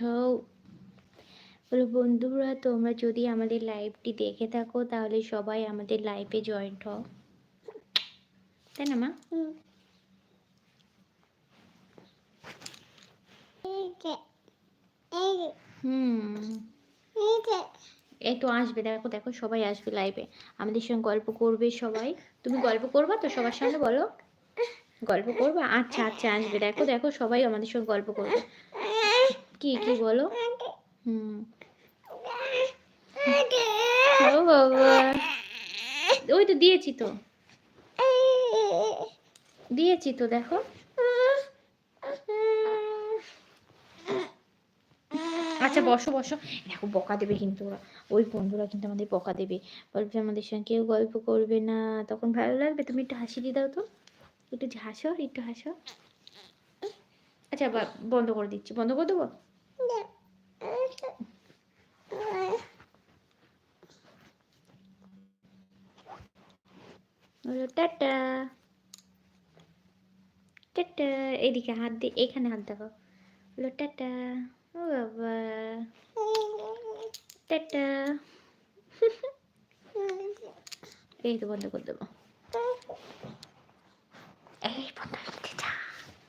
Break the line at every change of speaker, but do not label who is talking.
হও বলো বন্ধুরা, তোমরা যদি আমাদের লাইভটি দেখে থাকো, তাহলে সবাই আমাদের লাইভে জয়েন্ট হও তাই না, মা? হুম। এই তো আসবে, দেখো দেখো, সবাই আসবে লাইভে আমাদের সঙ্গে গল্প করবে সবাই। তুমি গল্প করবা তো সবার সামনে বলো? গল্প করবা? আচ্ছা আচ্ছা আসবে। দেখো দেখো, সবাই আমাদের সঙ্গে গল্প করবে। কি কি বলো? হুম। ও বাবা। ওই তো দিয়েছি তো। দিয়েছি তো দেখো। আচ্ছা বসো বসো। দেখো বকা দেবে কিন্তু ওরা। ওই বন্ধুরা কিন্তু আমাদের বকা দেবে। বলবে আমাদের সঙ্গে কেউ গল্প করবে না। তখন ভালো লাগবে। তুমি একটু হাসি দিয়ে দাও তো। একটু হাসো একটু হাসো। আচ্ছা বা বন্ধ করে দিচ্ছি। বন্ধ করে দেবো? বলো টাটা। এদিকে হাত দিয়ে, এখানে হাত দেখো। বলো টাটা। ও বাবা। টাটা। এই তো বন্ধ করে দেবো। এই বন্ধ।